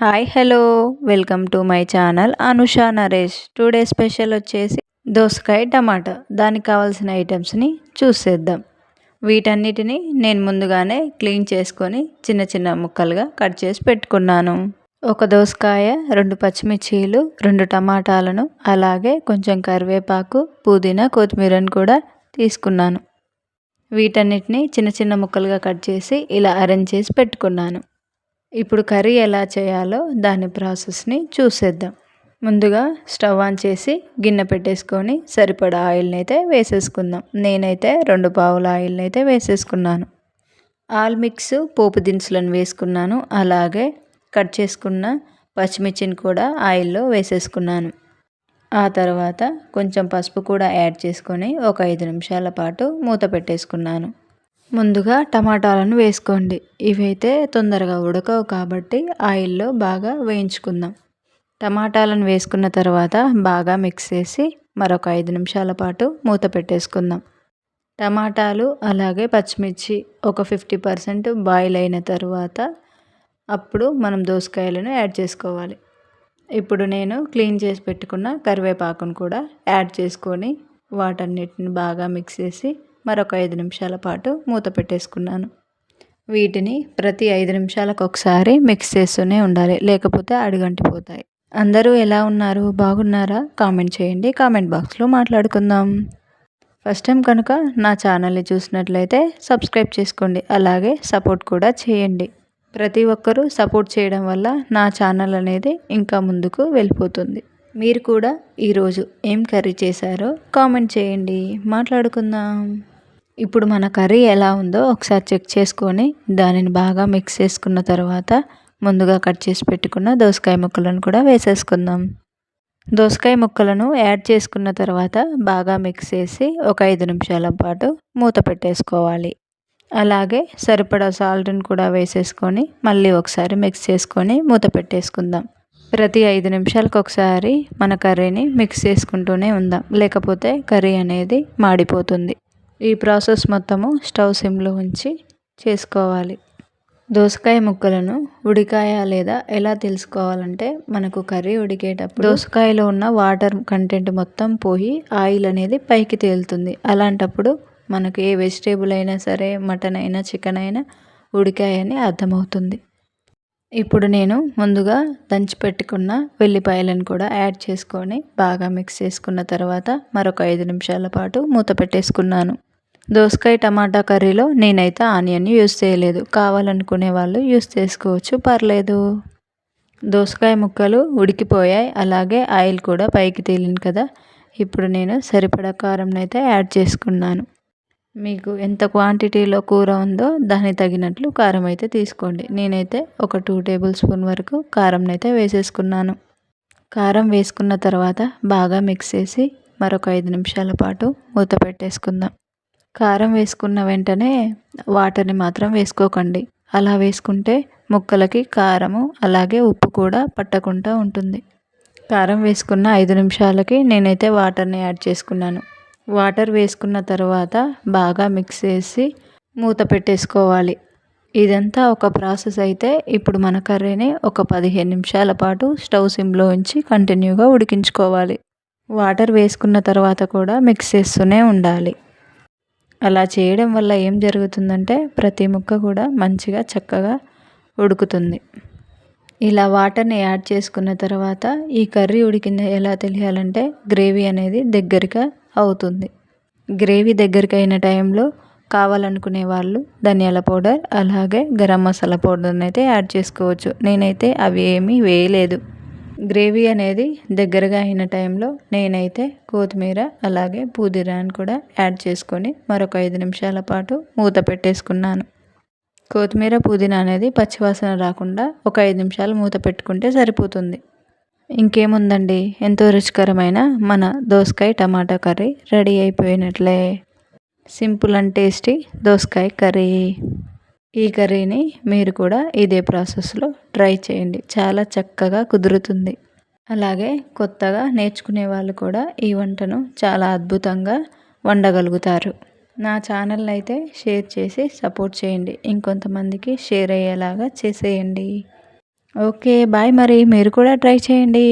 Hi hello. Welcome to my channel Anusha Naresh. Today special వచ్చేసి దోసకాయ టమాటా. దానికి కావాల్సిన ఐటమ్స్ని చూసేద్దాం. వీటన్నిటిని నేను ముందుగానే క్లీన్ చేసుకొని చిన్న చిన్న ముక్కలుగా కట్ చేసి పెట్టుకున్నాను. ఒక దోసకాయ రెండు పచ్చిమిర్చీలు రెండు టమాటాలను అలాగే కొంచెం కరివేపాకు పుదీనా కొత్తిమీరను కూడా తీసుకున్నాను. వీటన్నిటిని చిన్న చిన్న ముక్కలుగా కట్ చేసి ఇలా అరేంజ్ చేసి పెట్టుకున్నాను. ఇప్పుడు కర్రీ ఎలా చేయాలో దాని ప్రాసెస్ని చూసేద్దాం. ముందుగా స్టవ్ ఆన్ చేసి గిన్నె పెట్టేసుకొని సరిపడా ఆయిల్ని అయితే వేసేసుకుందాం. నేనైతే రెండు పావుల ఆయిల్ని అయితే వేసేసుకున్నాను. ఆల్ మిక్స్ పోపు దినుసులను వేసుకున్నాను. అలాగే కట్ చేసుకున్న పచ్చిమిర్చిని కూడా ఆయిల్లో వేసేసుకున్నాను. ఆ తర్వాత కొంచెం పసుపు కూడా యాడ్ చేసుకొని ఒక ఐదు నిమిషాల పాటు మూత పెట్టేసుకున్నాను. ముందుగా టమాటాలను వేసుకోండి. ఇవైతే తొందరగా ఉడకవు కాబట్టి ఆయిల్లో బాగా వేయించుకుందాం. టమాటాలను వేసుకున్న తర్వాత బాగా మిక్స్ చేసి మరొక ఐదు నిమిషాల పాటు మూత పెట్టేసుకుందాం. టమాటాలు అలాగే పచ్చిమిర్చి ఒక ఫిఫ్టీ పర్సెంట్ బాయిల్ అయిన తర్వాత అప్పుడు మనం దోసకాయలను యాడ్ చేసుకోవాలి. ఇప్పుడు నేను క్లీన్ చేసి పెట్టుకున్న కరివేపాకును కూడా యాడ్ చేసుకొని వాటన్నిటిని బాగా మిక్స్ చేసి మరొక ఐదు నిమిషాల పాటు మూత పెట్టేసుకున్నాను. వీటిని ప్రతి ఐదు నిమిషాలకు ఒకసారి మిక్స్ చేస్తూనే ఉండాలి లేకపోతే అడుగంటిపోతాయి. అందరూ ఎలా ఉన్నారు? బాగున్నారా? కామెంట్ చేయండి. కామెంట్ బాక్స్లో మాట్లాడుకుందాం. ఫస్ట్ టైం కనుక నా ఛానల్ని చూసినట్లయితే సబ్స్క్రైబ్ చేసుకోండి అలాగే సపోర్ట్ కూడా చేయండి. ప్రతి ఒక్కరూ సపోర్ట్ చేయడం వల్ల నా ఛానల్ అనేది ఇంకా ముందుకు వెళ్ళిపోతుంది. మీరు కూడా ఈరోజు ఏం కర్రీ చేశారో కామెంట్ చేయండి. మాట్లాడుకుందాం. ఇప్పుడు మన కర్రీ ఎలా ఉందో ఒకసారి చెక్ చేసుకొని దానిని బాగా మిక్స్ చేసుకున్న తర్వాత ముందుగా కట్ చేసి పెట్టుకున్న దోసకాయ ముక్కలను కూడా వేసేసుకుందాం. దోసకాయ ముక్కలను యాడ్ చేసుకున్న తర్వాత బాగా మిక్స్ చేసి ఒక ఐదు నిమిషాల పాటు మూత పెట్టేసుకోవాలి. అలాగే సరిపడా సాల్ట్ని కూడా వేసేసుకొని మళ్ళీ ఒకసారి మిక్స్ చేసుకొని మూత పెట్టేసుకుందాం. ప్రతి ఐదు నిమిషాలకు ఒకసారి మన కర్రీని మిక్స్ చేసుకుంటూనే ఉందాం. లేకపోతే కర్రీ అనేది మాడిపోతుంది. ఈ ప్రాసెస్ మొత్తము స్టవ్ సిమ్లో ఉంచి చేసుకోవాలి. దోసకాయ ముక్కలను ఉడికాయ లేదా ఎలా తెలుసుకోవాలంటే మనకు కర్రీ ఉడికేటప్పుడు దోసకాయలో ఉన్న వాటర్ కంటెంట్ మొత్తం పోయి ఆయిల్ అనేది పైకి తేలుతుంది. అలాంటప్పుడు మనకు ఏ వెజిటేబుల్ అయినా సరే మటన్ అయినా చికెన్ అయినా ఉడికాయని అర్థమవుతుంది. ఇప్పుడు నేను ముందుగా దంచి పెట్టుకున్న వెల్లిపాయలను కూడా యాడ్ చేసుకొని బాగా మిక్స్ చేసుకున్న తర్వాత మరొక ఐదు నిమిషాల పాటు మూత పెట్టేసుకున్నాను. దోసకాయ టమాటా కర్రీలో నేనైతే ఆనియన్ని యూస్ చేయలేదు. కావాలనుకునే వాళ్ళు యూస్ చేసుకోవచ్చు పర్లేదు. దోసకాయ ముక్కలు ఉడికిపోయాయి. అలాగే ఆయిల్ కూడా పైకి తేలింది కదా. ఇప్పుడు నేను సరిపడా కారం అయితే యాడ్ చేసుకున్నాను. మీకు ఎంత క్వాంటిటీలో కూర ఉందో దానికి తగినట్లు కారం అయితే తీసుకోండి. నేనైతే ఒక టూ టేబుల్ స్పూన్ వరకు కారం అయితే వేసేసుకున్నాను. కారం వేసుకున్న తర్వాత బాగా మిక్స్ చేసి మరొక ఐదు నిమిషాల పాటు మూత పెట్టేసుకుందాం. కారం వేసుకున్న వెంటనే వాటర్ని మాత్రం వేసుకోకండి. అలా వేసుకుంటే ముక్కలకి కారము అలాగే ఉప్పు కూడా పట్టకుండా ఉంటుంది. కారం వేసుకున్న ఐదు నిమిషాలకి నేనైతే వాటర్ని యాడ్ చేసుకున్నాను. వాటర్ వేసుకున్న తర్వాత బాగా మిక్స్ చేసి మూత పెట్టేసుకోవాలి. ఇదంతా ఒక ప్రాసెస్ అయితే ఇప్పుడు మన కర్రీని ఒక పదిహేను నిమిషాల పాటు స్టవ్ సిమ్లో ఉంచి కంటిన్యూగా ఉడికించుకోవాలి. వాటర్ వేసుకున్న తర్వాత కూడా మిక్స్ చేస్తూనే ఉండాలి. అలా చేయడం వల్ల ఏం జరుగుతుందంటే ప్రతి ముక్క కూడా మంచిగా చక్కగా ఉడుకుతుంది. ఇలా వాటర్ని యాడ్ చేసుకున్న తర్వాత ఈ కర్రీ ఉడికింది ఎలా తెలియాలంటే గ్రేవీ అనేది దగ్గరగా అవుతుంది. గ్రేవీ దగ్గరికి అయిన టైంలో కావాలనుకునే వాళ్ళు ధనియాల పౌడర్ అలాగే గరం మసాలా పౌడర్ని అయితే యాడ్ చేసుకోవచ్చు. నేనైతే అవి ఏమీ వేయలేదు. గ్రేవీ అనేది దగ్గరగా అయిన టైంలో నేనైతే కొత్తిమీర అలాగే పుదీనాను కూడా యాడ్ చేసుకొని మరొక ఐదు నిమిషాల పాటు మూత పెట్టేసుకున్నాను. కొత్తిమీర పుదీనా అనేది పచ్చివాసన రాకుండా ఒక ఐదు నిమిషాలు మూత పెట్టుకుంటే సరిపోతుంది. ఇంకేముందండి? ఎంతో రుచికరమైన మన దోసకాయ టమాటా కర్రీ రెడీ అయిపోయినట్లే. సింపుల్ అండ్ టేస్టీ దోసకాయ కర్రీ. ఈ కర్రీని మీరు కూడా ఇదే ప్రాసెస్లో ట్రై చేయండి. చాలా చక్కగా కుదురుతుంది. అలాగే కొత్తగా నేర్చుకునే వాళ్ళు కూడా ఈ వంటను చాలా అద్భుతంగా వండగలుగుతారు. నా ఛానల్ని అయితే షేర్ చేసి సపోర్ట్ చేయండి. ఇంకొంతమందికి షేర్ అయ్యేలాగా చేసేయండి. ఓకే బాయ్ మరి. మీరు కూడా ట్రై చేయండి.